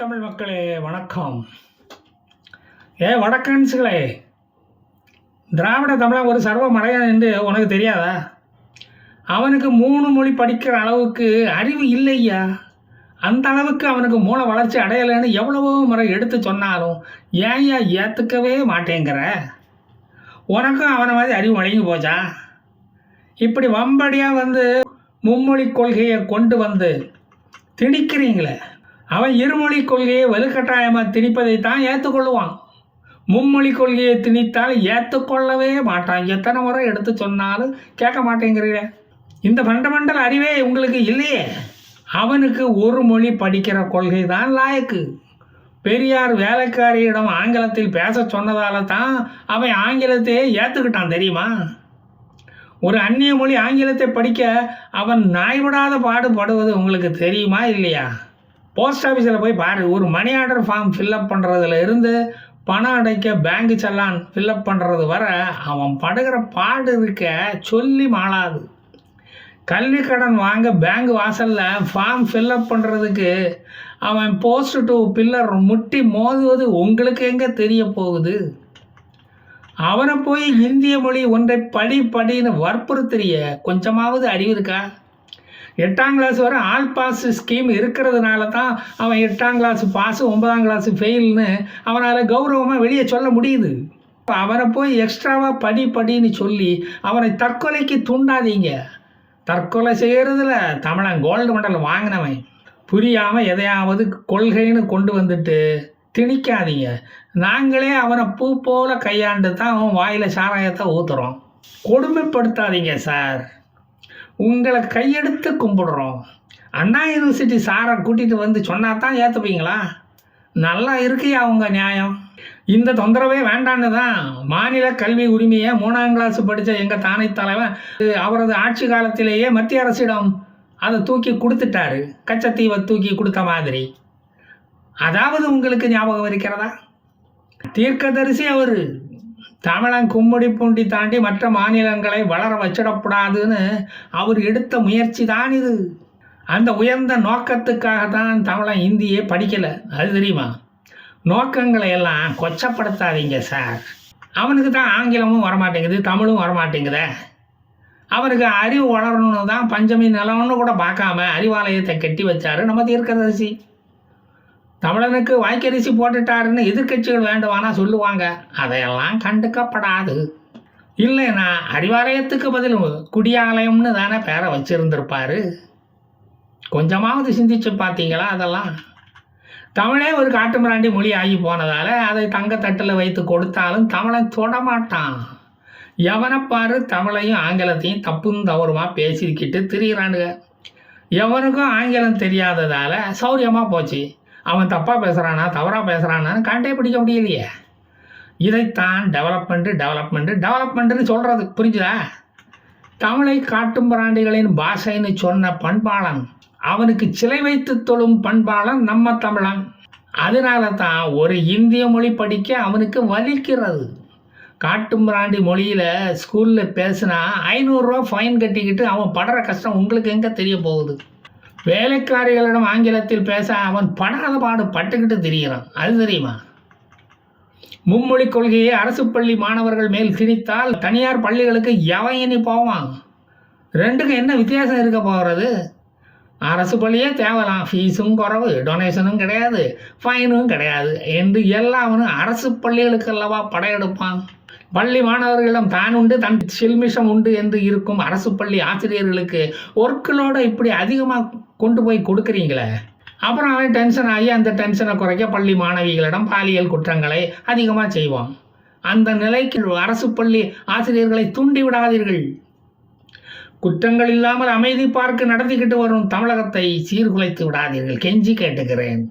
தமிழ் மக்களே வணக்கம். ஏ வடக்கன்ஸுகளே திராவிட தமிழன் ஒரு சர்வ மலையான் என்று உனக்கு தெரியாதா? அவனுக்கு மூணு மொழி படிக்கிற அளவுக்கு அறிவு இல்லையா? அந்த அளவுக்கு அவனுக்கு மூல வளர்ச்சி அடையலைன்னு எவ்வளவோ முறை எடுத்து சொன்னாலும் ஏன்யா ஏற்றுக்கவே மாட்டேங்கிற? உனக்கும் அவனை மாதிரி அறிவு வழங்கி போச்சா? இப்படி வம்படியாக வந்து மும்மொழி கொள்கையை கொண்டு வந்து திணிக்கிறீங்களே. அவன் இருமொழி கொள்கையை வலுக்கட்டாயமாக திணிப்பதை தான் ஏற்றுக்கொள்ளுவான். மும்மொழி கொள்கையை திணித்தால் ஏற்றுக்கொள்ளவே மாட்டான். எத்தனை முறை எடுத்து சொன்னாலும் கேட்க மாட்டேங்கிறீங்க இந்த ஃபண்டமெண்டல் அறிவே உங்களுக்கு இல்லையே. அவனுக்கு ஒரு மொழி படிக்கிற கொள்கை தான் லாயக்கு. பெரியார் வேலைக்காரியிடம் ஆங்கிலத்தில் பேச சொன்னதால தான் அவன் ஆங்கிலத்தையே ஏற்றுக்கிட்டான் தெரியுமா? ஒரு அந்நிய மொழி ஆங்கிலத்தை படிக்க அவன் நாய்விடாத பாடுபடுவது உங்களுக்கு தெரியுமா இல்லையா? போஸ்ட் ஆஃபீஸில் போய் பாரு ஒரு மணி ஆர்டர் ஃபார்ம் ஃபில்அப் பண்ணுறதுல இருந்து பணம் அடைக்க பேங்க் செல்லான் ஃபில்அப் பண்ணுறது வர அவன் படுகிற பாடு இருக்க சொல்லி மாளாது. கல்வி கடன் வாங்க பேங்க் வாசலில் ஃபார்ம் ஃபில்லப் பண்ணுறதுக்கு அவன் போஸ்ட் டு பில்லர் முட்டி மோதுவது உங்களுக்கு எங்கே தெரிய போகுது? அவனை போய் இந்திய மொழி ஒன்றை படி படின்னு வற்புறுத்துறிய கொஞ்சமாவது அறிவு இருக்கா? எட்டாம் கிளாஸ் வரை ஆல் பாஸ் ஸ்கீம் இருக்கிறதுனால தான் அவன் எட்டாம் கிளாஸ் பாஸு ஒன்பதாம் கிளாஸ் ஃபெயில்னு அவனால் கௌரவமாக வெளியே சொல்ல முடியுது. அவனை போய் எக்ஸ்ட்ராவாக படி படின்னு சொல்லி அவனை தற்கொலைக்கு தூண்டாதீங்க. தற்கொலை செய்கிறதுல தமிழன் கோல்டு மெடல் வாங்கினவன். புரியாமல் எதையாவது கொள்கைன்னு கொண்டு வந்துட்டு திணிக்காதீங்க. நாங்களே அவனை பூ போல கையாண்டு தான் அவன் வாயில் சாராயத்தை ஊற்றுறோம் கொடுமைப்படுத்தாதீங்க சார் உங்களை கையெடுத்து கும்பிடுறோம். அண்ணா யூனிவர்சிட்டி சாரை கூட்டிகிட்டு வந்து சொன்னா தான் ஏற்றுப்பீங்களா நல்லா இருக்கியா அவங்க நியாயம்? இந்த தொந்தரவே வேண்டான்னு தான் மாநில கல்வி உரிமையை மூணாம் கிளாஸ் படித்த எங்கள் தானை தலைவன் அவரது ஆட்சி காலத்திலேயே மத்திய அரசிடம் அதை தூக்கி கொடுத்துட்டாரு. கச்சத்தீவை தூக்கி கொடுத்த மாதிரி. அதாவது உங்களுக்கு ஞாபகம் இருக்கிறதா? தீர்க்கதரிசி அவர் தமிழன் கும்மிடி பூண்டி தாண்டி மற்ற மாநிலங்களை வளர வச்சிடக்கூடாதுன்னு அவர் எடுத்த முயற்சி தான் இது. அந்த உயர்ந்த நோக்கத்துக்காக தான் தமிழன் இந்தியே படிக்கலை. அது தெரியுமா? நோக்கங்களை எல்லாம் கொச்சப்படுத்தாதீங்க சார். அவனுக்கு தான் ஆங்கிலமும் வரமாட்டேங்குது தமிழும் வரமாட்டேங்குதே. அவனுக்கு அறிவு வளரணும்னு தான் பஞ்சமி நிலம்னு கூட பார்க்காம அறிவாலயத்தை கட்டி வச்சாரு நம்ம தீர்க்கதரிசி. தமிழனுக்கு வாய்க்கரிசி போட்டுட்டாருன்னு எதிர்க்கட்சிகள் வேண்டுவானா சொல்லுவாங்க. அதையெல்லாம் கண்டுக்கப்படாது. இல்லைன்னா அறிவாலயத்துக்கு பதில் குடியாலயம்னு தானே பேரை வச்சுருந்துருப்பாரு. கொஞ்சமாவது சிந்திச்சு பார்த்தீங்களா அதெல்லாம்? தமிழே ஒரு காட்டுமிராண்டி மொழி ஆகி போனதால் அதை தங்கத்தட்டில் வைத்து கொடுத்தாலும் தமிழன் தொடமாட்டான். எவனைப்பாரு தமிழையும் ஆங்கிலத்தையும் தப்பும் தவறுமாக பேசிக்கிட்டு திரியிறானுங்க. எவனுக்கும் ஆங்கிலம் தெரியாததால் சௌரியமாக போச்சு. அவன் தப்பாக பேசுகிறானா தவறாக பேசுகிறானான்னு காண்டே பிடிக்க முடியலையே. இதைத்தான் டெவலப்மெண்ட்டு டெவலப்மெண்ட்டு டெவலப்மெண்ட்டுன்னு சொல்கிறது புரிஞ்சுதா? தமிழை காட்டும் பிராண்டிகளின் பாஷைன்னு சொன்ன பண்பாளன் அவனுக்கு சிலை வைத்து தொழும் பண்பாளன் நம்ம தமிழன். அதனால தான் ஒரு இந்திய மொழி படிக்க அவனுக்கு வலிக்கிறது. காட்டும் பிராண்டி மொழியில் ஸ்கூலில் பேசினா ஐநூறுரூவா ஃபைன் கட்டிக்கிட்டு அவன் படுற கஷ்டம் உங்களுக்கு எங்கே தெரிய போகுது? வேலைக்காரிகளிடம் ஆங்கிலத்தில் பேச அவன் படாத பாடு பட்டுக்கிட்டு திரிகிறான். அது தெரியுமா? மும்மொழி கொள்கையை அரசு பள்ளி மாணவர்கள் மேல் திணித்தால் தனியார் பள்ளிகளுக்கு எவன் இனி போவான்? ரெண்டுக்கும் என்ன வித்தியாசம் இருக்க போகிறது அரசு பள்ளியே தேவலாம். ஃபீஸும் குறவு டொனேஷனும் கிடையாது ஃபைனும் கிடையாது. என்று எல்லாவனும் அரசு பள்ளிகளுக்கு அல்லவா படையெடுப்பான்? பள்ளி மாணவர்களிடம் தான் உண்டு தன் சில்மிஷம் உண்டு என்று இருக்கும் அரசு பள்ளி ஆசிரியர்களுக்கு ஒர்க்குலோட இப்படி அதிகமாக கொண்டு போய் கொடுக்குறீங்களே? அப்புறம் அவன் டென்ஷன் ஆகி அந்த டென்ஷனை குறைக்க பள்ளி மாணவிகளிடம் பாலியல் குற்றங்களை அதிகமாக செய்வான். அந்த நிலைக்கு அரசு பள்ளி ஆசிரியர்களை தூண்டி விடாதீர்கள். குற்றங்கள் இல்லாமல் அமைதி பார்க்க நடத்திக்கிட்டு வரும் தமிழகத்தை சீர்குலைத்து விடாதீர்கள். கெஞ்சி கேட்டுக்கிறேன்.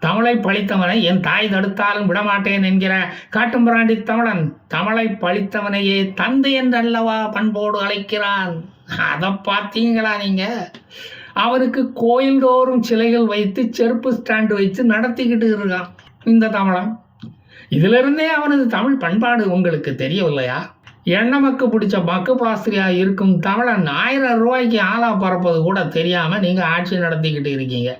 தமிழை பழித்தவனை என் தாய் தடுத்தாலும் விடமாட்டேன் என்கிற காட்டும்பிராண்டி தமிழன் தமிழை பழித்தவனையே தந்தை என்றல்லவா பண்போடு அழைக்கிறான். அதை பார்த்தீங்களா நீங்க? அவருக்கு கோயில்தோறும் சிலைகள் வைத்து செருப்பு ஸ்டாண்டு வைத்து நடத்திக்கிட்டு இருக்கான் இந்த தமிழன். இதிலிருந்தே அவனது தமிழ் பண்பாடு உங்களுக்கு தெரியவில்லையா? எண்ணமக்கு பிடிச்ச மக்கு பிளாஸ்திரியா இருக்கும் தமிழன் ஆயிரம் ரூபாய்க்கு ஆளா பறப்பது கூட தெரியாமல் நீங்கள் ஆட்சி நடத்திக்கிட்டு இருக்கீங்க.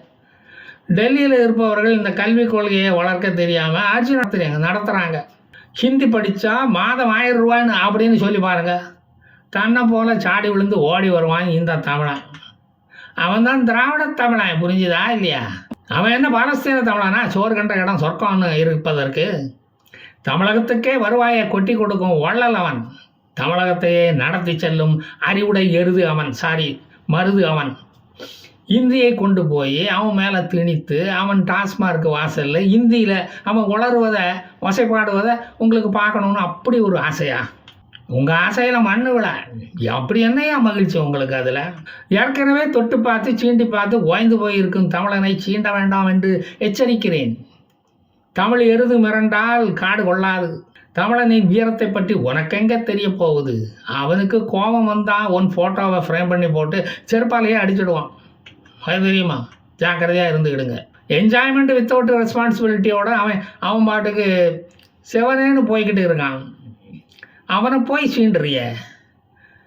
டெல்லியில் இருப்பவர்கள் இந்த கல்விக் கொள்கையை வளர்க்க தெரியாமல் ஆட்சி நடத்துறாங்க நடத்துகிறாங்க ஹிந்தி படித்தா மாதம் ஆயிரம் ரூபான்னு அப்படின்னு சொல்லி பாருங்க. தன்னை போல் சாடி விழுந்து ஓடி வருவான் இந்த தமிழன். அவன் தான் திராவிட தமிழன் புரிஞ்சுதா இல்லையா? அவன் என்ன பாலஸ்தீன தமிழனா? சோறு கண்ட இடம் சொர்க்கம்னு இருப்பதற்கு. தமிழகத்துக்கே வருவாயை கொட்டி கொடுக்கும் வள்ளல் அவன். தமிழகத்தையே நடத்தி செல்லும் அறிவுடை எருது அவன் சாரி மருது அவன். இந்தியை கொண்டு போய் அவன் மேலே திணித்து அவன் டாஸ்மார்க் வாசலில் இந்தியில் அவன் உளருவதை வசைப்பாடுவதை உங்களுக்கு பார்க்கணுன்னு அப்படி ஒரு ஆசையா? உங்கள் ஆசையில் மண்ணு விழ. அப்படி என்னையா மகிழ்ச்சி உங்களுக்கு அதில்? ஏற்கனவே தொட்டு பார்த்து சீண்டி பார்த்து ஓய்ந்து போயிருக்கும் தமிழனை சீண்ட வேண்டாம் என்று எச்சரிக்கிறேன். தமிழ் எருது மிரண்டால் காடு கொள்ளாது. தமிழனின் வீரத்தை பற்றி உனக்கெங்க தெரிய போகுது? அவனுக்கு கோபம் வந்தால் உன் ஃபோட்டோவை ஃப்ரேம் பண்ணி போட்டு செருப்பாலேயே அடிச்சிடுவான். அது தெரியுமா ஜாக்கிரதையாக இருந்துக்கிடுங்க என்ஜாய்மெண்ட் வித்தவுட் ரெஸ்பான்சிபிலிட்டியோட அவன் அவன் பாட்டுக்கு செவனேன்னு போய்கிட்டு இருக்கான். அவனை போய் சீண்டுறிய.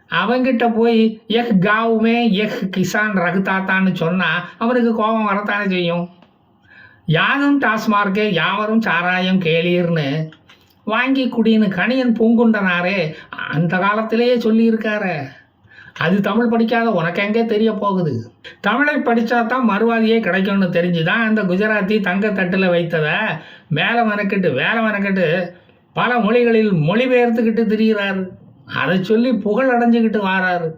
அவன்கிட்ட போய் எஹ் காவுமே எஹ் கிசான் ரகுதாத்தான்னு சொன்னால் அவனுக்கு கோபம் வரத்தானே செய்யும்? யாரும் டாஸ்மார்க்கு யாவரும் சாராயம் கேளீர்னு வாங்கி குடின்னு கணியன் பூங்குண்டனாரே அந்த காலத்திலேயே சொல்லியிருக்காரு. அது தமிழ் படிக்காத உனக்கு எங்கே தெரிய போகுது? தமிழை படித்தா தான் மறுவாதியே கிடைக்கும்னு தெரிஞ்சு தான் அந்த குஜராத்தி தங்க தட்டில் வைத்ததை மேலே மெனக்கிட்டு வேலை மெனக்கிட்டு பல மொழிகளில் மொழிபெயர்த்துக்கிட்டு திரிகிறார் அதை சொல்லி புகழ் அடைஞ்சுக்கிட்டு வாராரு.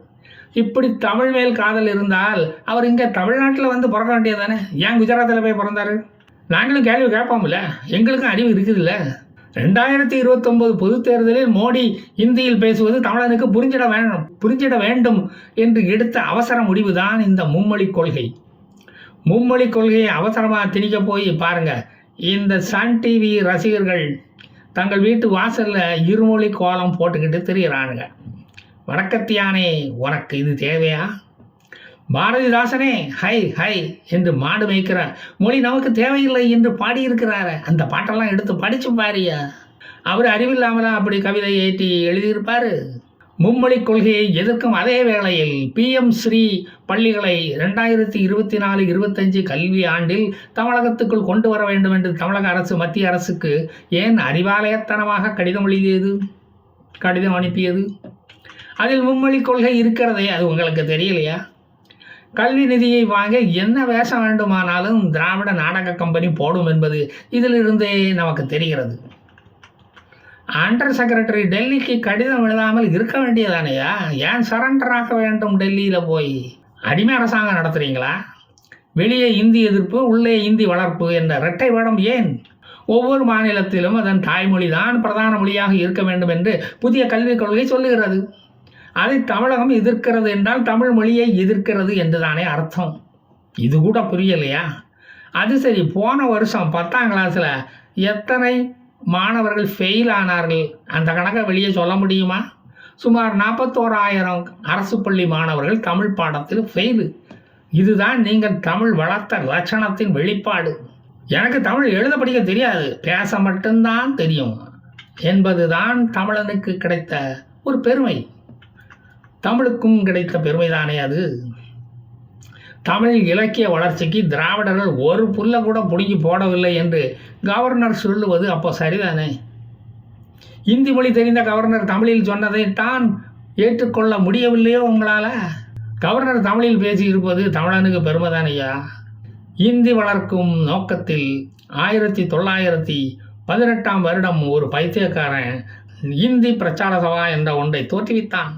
இப்படி தமிழ் மேல் காதல் இருந்தால் அவர் இங்கே தமிழ்நாட்டில் வந்து பிறக்க வேண்டியது தானே ஏன் குஜராத்தில் போய் பிறந்தாரு? நாங்களும் கேள்வி கேட்போம்ல. எங்களுக்கும் அறிவு இருக்குதுல்ல. ரெண்டாயிரத்தி இருபத்தொம்போது பொதுத் தேர்தலில் மோடி இந்தியில் பேசுவது தமிழனுக்கு புரிஞ்சிட வேண்டும் புரிஞ்சிட வேண்டும் என்று எடுத்த அவசர முடிவுதான் இந்த மும்மொழி கொள்கை. மும்மொழி கொள்கையை அவசரமாக திணிக்க போய் பாருங்கள் இந்த சன் டிவி ரசிகர்கள் தங்கள் வீட்டு வாசலில் இருமொழி கோலம் போட்டுக்கிட்டு திரியிறானுங்க. வணக்கத்தியானே உனக்கு இது தேவையா? பாரதிதாசனே ஹை ஹை என்று மாடு மேய்க்கிறார் மொழி நமக்கு தேவையில்லை என்று பாடியிருக்கிறார. அந்த பாட்டெல்லாம் எடுத்து படிச்சு பாரியா அவர் அறிவில்லாமலா அப்படி கவிதை ஏற்றி எழுதியிருப்பாரு? மும்மொழி கொள்கையை எதிர்க்கும் அதே வேளையில் பிஎம் ஸ்ரீ பள்ளிகளை ரெண்டாயிரத்தி இருபத்தி நாலு இருபத்தஞ்சு கல்வி ஆண்டில் தமிழகத்துக்குள் கொண்டு வர வேண்டும் என்று தமிழக அரசு மத்திய அரசுக்கு ஏன் அறிவாலயத்தனமாக கடிதம் எழுதியது? கடிதம் அனுப்பியது? அதில் மும்மொழி கொள்கை இருக்கிறதே அது உங்களுக்கு தெரியலையா? கல்வி நிதியை வாங்க என்ன வேஷம் வேண்டுமானாலும் திராவிட நாடக கம்பெனி போடும் என்பது இதிலிருந்தே நமக்கு தெரிகிறது. அண்டர் செக்ரட்டரி டெல்லிக்கு கடிதம் எழுதாமல் இருக்க வேண்டியதானையா? ஏன் சரண்டர் ஆக வேண்டும் டெல்லியில் போய்? அடிமை அரசாங்கம் நடத்துகிறீங்களா வெளியே இந்தி எதிர்ப்பு உள்ளே இந்தி வளர்ப்பு என்ற இரட்டை வேடம் ஏன்? ஒவ்வொரு மாநிலத்திலும் அதன் தாய்மொழி தான் பிரதான மொழியாக இருக்க வேண்டும் என்று புதிய கல்விக் கொள்கை சொல்லுகிறது. அதை தமிழகம் எதிர்க்கிறது என்றால் தமிழ் மொழியை எதிர்க்கிறது என்றுதானே அர்த்தம். இது கூட புரியலையா? அது சரி போன வருஷம் பத்தாம் கிளாஸில் எத்தனை மாணவர்கள் ஃபெயில் ஆனார்கள்? அந்த கணக்கை வெளியே சொல்ல முடியுமா? சுமார் நாற்பத்தோராயிரம் அரசு பள்ளி மாணவர்கள் தமிழ் பாடத்தில் ஃபெயிலு இதுதான் நீங்கள் தமிழ் வளர்த்த லட்சணத்தின் வெளிப்பாடு. எனக்கு தமிழ் எழுத படிக்க தெரியாது. பேச மட்டும்தான் தெரியும். என்பதுதான் தமிழனுக்கு கிடைத்த ஒரு பெருமை. தமிழுக்கும் கிடைத்த பெருமைதானே அது? தமிழ் இலக்கிய வளர்ச்சிக்கு திராவிடர்கள் ஒரு புல்ல கூட பிடுங்கி போடவில்லை என்று கவர்னர் சொல்லுவது அப்போ சரிதானே? இந்தி மொழி தெரிந்த கவர்னர் தமிழில் சொன்னதை தான் ஏற்றுக்கொள்ள முடியவில்லையோ உங்களால்? கவர்னர் தமிழில் பேசியிருப்பது தமிழனுக்கு பெருமைதானையா இந்தி வளர்க்கும் நோக்கத்தில் ஆயிரத்தி தொள்ளாயிரத்தி பதினெட்டாம் வருடம் ஒரு பைத்தியக்காரன் இந்தி பிரச்சார சபா என்ற ஒன்றை தோற்றுவித்தான்.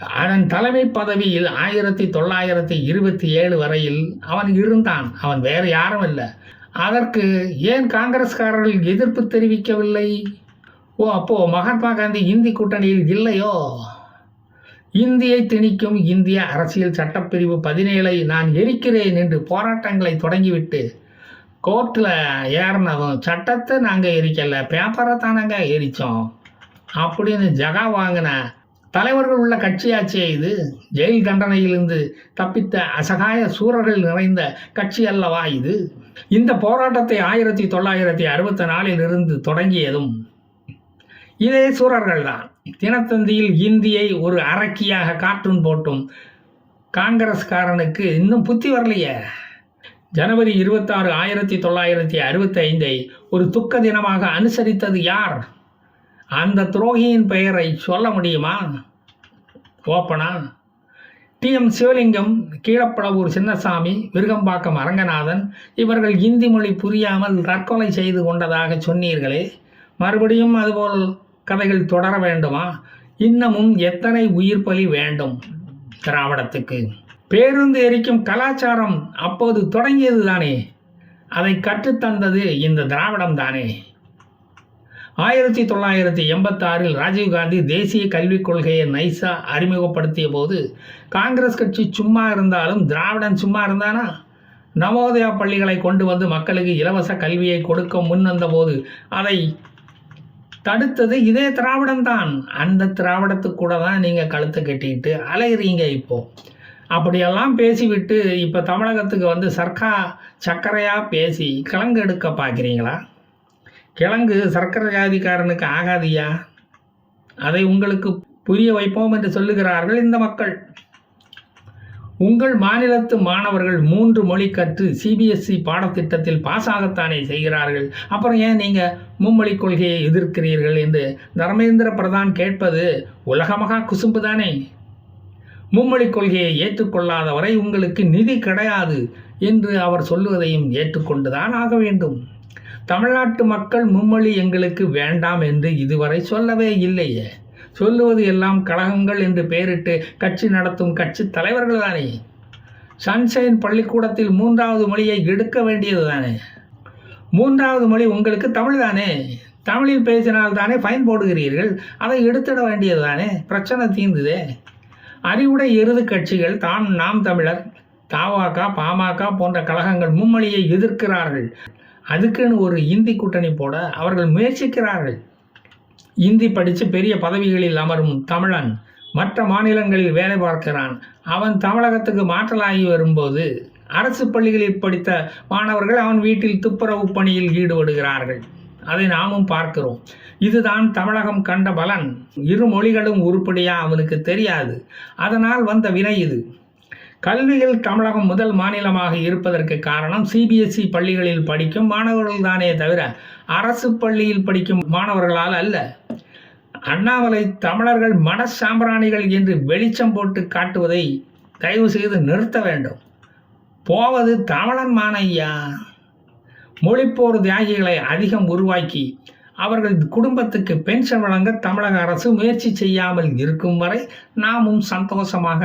அதன் தலைமை பதவியில் ஆயிரத்தி தொள்ளாயிரத்தி இருபத்தி ஏழு வரையில் அவன் இருந்தான். அவன் வேறு யாரும் இல்லை. அதற்கு ஏன் காங்கிரஸ்காரர்கள் எதிர்ப்பு தெரிவிக்கவில்லை? ஓ அப்போ மகாத்மா காந்தி இந்தி கூட்டணியில் இல்லையோ? இந்தியை திணிக்கும் இந்திய அரசியல் சட்டப்பிரிவு பதினேழை நான் எரிக்கிறேன் என்று போராட்டங்களை தொடங்கிவிட்டு கோர்ட்டில் ஏறினதும் சட்டத்தை நாங்கள் எரிக்கலை பேப்பரை தானங்க எரித்தோம் அப்படின்னு ஜகா வாங்கின தலைவர்கள் உள்ள கட்சியாச்சே இது. ஜெயில் தண்டனையிலிருந்து தப்பித்த அசகாய சூரர்கள் நிறைந்த கட்சி அல்லவா இது? இந்த போராட்டத்தை ஆயிரத்தி தொள்ளாயிரத்தி அறுபத்தி நாலில் இருந்து தொடங்கியதும் இதே சூரர்கள் தான். தினத்தந்தியில் இந்தியை ஒரு அரக்கியாக கார்ட்டூன் போட்டும் காங்கிரஸ்காரனுக்கு இன்னும் புத்தி வரலையே. ஜனவரி இருபத்தாறு ஆயிரத்தி தொள்ளாயிரத்தி அறுபத்தி ஐந்தை ஒரு துக்க தினமாக அனுசரித்தது யார்? அந்த துரோகியின் பெயரை சொல்ல முடியுமா? ஓப்பனா? டிஎம் சிவலிங்கம் கீழப்படவூர் சின்னசாமி விருகம்பாக்கம் அரங்கநாதன் இவர்கள் இந்தி மொழி புரியாமல் தற்கொலை செய்து கொண்டதாக சொன்னீர்களே. மறுபடியும் அதுபோல் கதைகள் தொடர வேண்டுமா? இன்னமும் எத்தனை உயிர் பலி வேண்டும் திராவிடத்துக்கு? பேருந்து எரிக்கும் கலாச்சாரம் அப்போது தொடங்கியது தானே அதை கற்றுத்தந்தது இந்த திராவிடம் தானே ஆயிரத்தி தொள்ளாயிரத்தி எண்பத்தாறில் ராஜீவ்காந்தி தேசிய கல்விக் கொள்கையை நைசா அறிமுகப்படுத்திய போது காங்கிரஸ் கட்சி சும்மா இருந்தாலும் திராவிடன் சும்மா இருந்தானா? நவோதயா பள்ளிகளை கொண்டு வந்து மக்களுக்கு இலவச கல்வியை கொடுக்க முன்வந்தபோது அதை தடுத்தது இதே திராவிடம் தான். அந்த திராவிடத்துக்கு கூட தான் நீங்கள் கழுத்தை கட்டிக்கிட்டு அலையிறீங்க இப்போ. அப்படியெல்லாம் பேசிவிட்டு இப்போ தமிழகத்துக்கு வந்து சர்க்கா சர்க்கரையாக பேசி கிழங்கு எடுக்க பார்க்குறீங்களா? கிழங்கு சர்க்கரை ஜாதிக்காரனுக்கு ஆகாதியா அதை உங்களுக்கு புரிய வைப்போம் என்று சொல்லுகிறார்கள் இந்த மக்கள். உங்கள் மாநிலத்து மாணவர்கள் மூன்று மொழி கற்று சிபிஎஸ்சி பாடத்திட்டத்தில் பாஸ் ஆகத்தானே செய்கிறார்கள். அப்புறம் ஏன் நீங்கள் மும்மொழி கொள்கையை எதிர்க்கிறீர்கள் என்று தர்மேந்திர பிரதான் கேட்பது உலகமகா குசும்பு தானே மும்மொழி கொள்கையை ஏற்றுக்கொள்ளாத வரை உங்களுக்கு நிதி கிடையாது என்று அவர் சொல்லுவதையும் ஏற்றுக்கொண்டுதான் ஆக வேண்டும். தமிழ்நாட்டு மக்கள் மும்மொழி எங்களுக்கு வேண்டாம் என்று இதுவரை சொல்லவே இல்லையே. சொல்லுவது எல்லாம் கழகங்கள் என்று பெயரிட்டு கட்சி நடத்தும் கட்சி தலைவர்கள் தானே. சன்ஷைன் பள்ளிக்கூடத்தில் மூன்றாவது மொழியை எடுக்க வேண்டியது தானே. மூன்றாவது மொழி உங்களுக்கு தமிழ் தானே. தமிழில் பேசினால் தானே ஃபைன் போடுகிறீர்கள். அதை எடுத்துட வேண்டியது தானே. பிரச்சனை தீர்ந்துதே. அறிவுடை எருது கட்சிகள் தாம் நாம் தமிழர். தாவாக்கா பாமக போன்ற கழகங்கள் மும்மொழியை எதிர்க்கிறார்கள். அதுக்குன்னு ஒரு இந்தி கூட்டணி போட அவர்கள் முயற்சிக்கிறார்கள். இந்தி படித்து பெரிய பதவிகளில் அமரும் தமிழன் மற்ற மாநிலங்களில் வேலை பார்க்கிறான். அவன் தமிழகத்துக்கு மாற்றலாகி வரும்போது அரசு பள்ளிகளில் படித்த மாணவர்கள் அவன் வீட்டில் துப்புரவு பணியில் ஈடுபடுகிறார்கள். அதை நாமும் பார்க்கிறோம். இதுதான் தமிழகம் கண்ட பலன். இரு மொழிகளும் உருப்படியா அவனுக்கு தெரியாது. அதனால் வந்த வினை இது. கல்வியில் தமிழகம் முதல் மாநிலமாக இருப்பதற்கு காரணம் சிபிஎஸ்இ பள்ளிகளில் படிக்கும் மாணவர்கள் தானே தவிர அரசு பள்ளியில் படிக்கும் மாணவர்களால் அல்ல. அண்ணாமலை தமிழர்கள் மனசாம்பிராணிகள் என்று வெளிச்சம் போட்டு காட்டுவதை தயவு செய்து நிறுத்த வேண்டும். போவது தமிழன் மானையா? மொழிப்போர் தியாகிகளை அதிகம் உருவாக்கி அவர்கள் குடும்பத்துக்கு பென்ஷன் வழங்க தமிழக அரசு முயற்சி செய்யாமல் இருக்கும் வரை நாமும் சந்தோஷமாக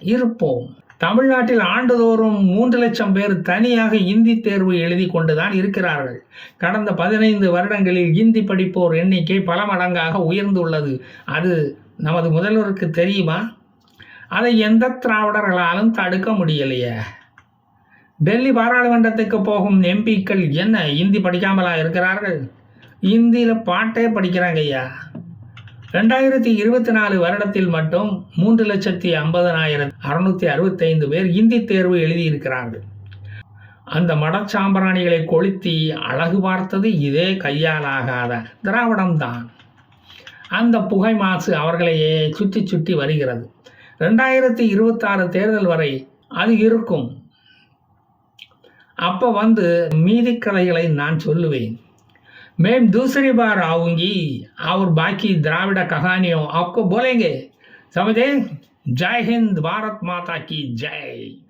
இருப்போம். தமிழ்நாட்டில் ஆண்டுதோறும் மூன்று லட்சம் பேர் தனியாக இந்தி தேர்வு எழுதி கொண்டுதான் இருக்கிறார்கள். கடந்த பதினைந்து வருடங்களில் இந்தி படிப்போர் எண்ணிக்கை பல மடங்காக உயர்ந்துள்ளது. அது நமது முதல்வருக்கு தெரியுமா? அதை எந்த திராவிடர்களாலும் தடுக்க முடியலையே. டெல்லி பாராளுமன்றத்துக்கு போகும் எம்பிக்கள் என்ன இந்தி படிக்காமலா இருக்கிறார்கள்? இந்தியில் பாட்டே படிக்கிறாங்க ஐயா ரெண்டாயிரத்தி இருபத்தி நாலு வருடத்தில் மட்டும் மூன்று லட்சத்தி ஐம்பதனாயிரம் அறுநூத்தி அறுபத்தைந்து பேர் இந்தி தேர்வு எழுதியிருக்கிறார்கள். அந்த மடச்சாம்பிராணிகளை கொளுத்தி அழகு பார்த்தது இதே கையாலாகாத திராவிடம்தான். அந்த புகை மாசு அவர்களையே சுற்றி சுற்றி வருகிறது. ரெண்டாயிரத்தி இருபத்தாறு தேர்தல் வரை அது இருக்கும். அப்போ வந்து மீதி கதைகளை நான் சொல்லுவேன். मैम दूसरी बार आऊँगी। और बाकी द्राविड़ कहानियों आपको बोलेंगे। समझे? जय हिंद, भारत माता की जय।